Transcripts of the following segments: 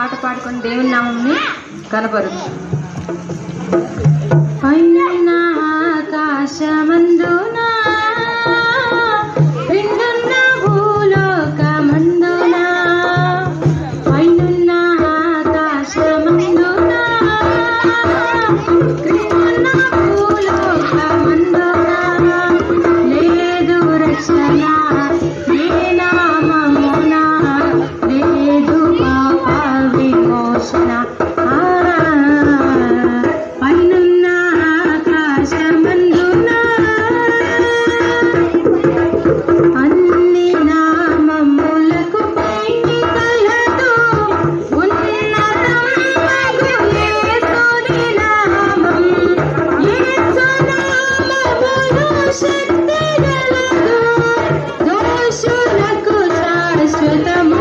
పాట పాడుకొని దేవుని నామంని కనపరుచు పైన ఆకాశమందునా Yo te.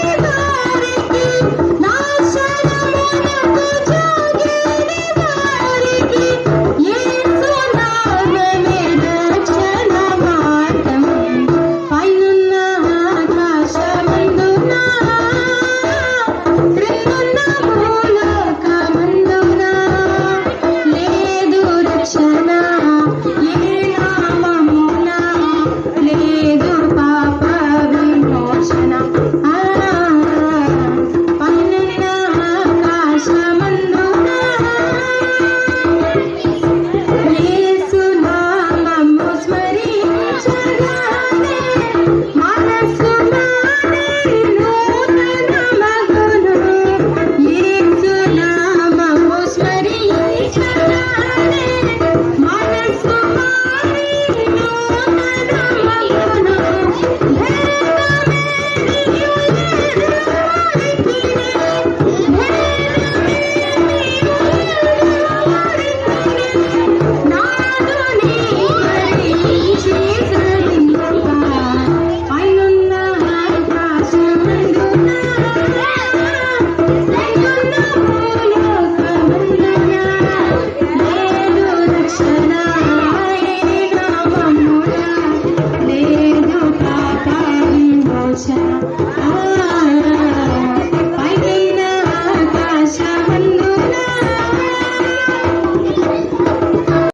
Thank you. Thank you.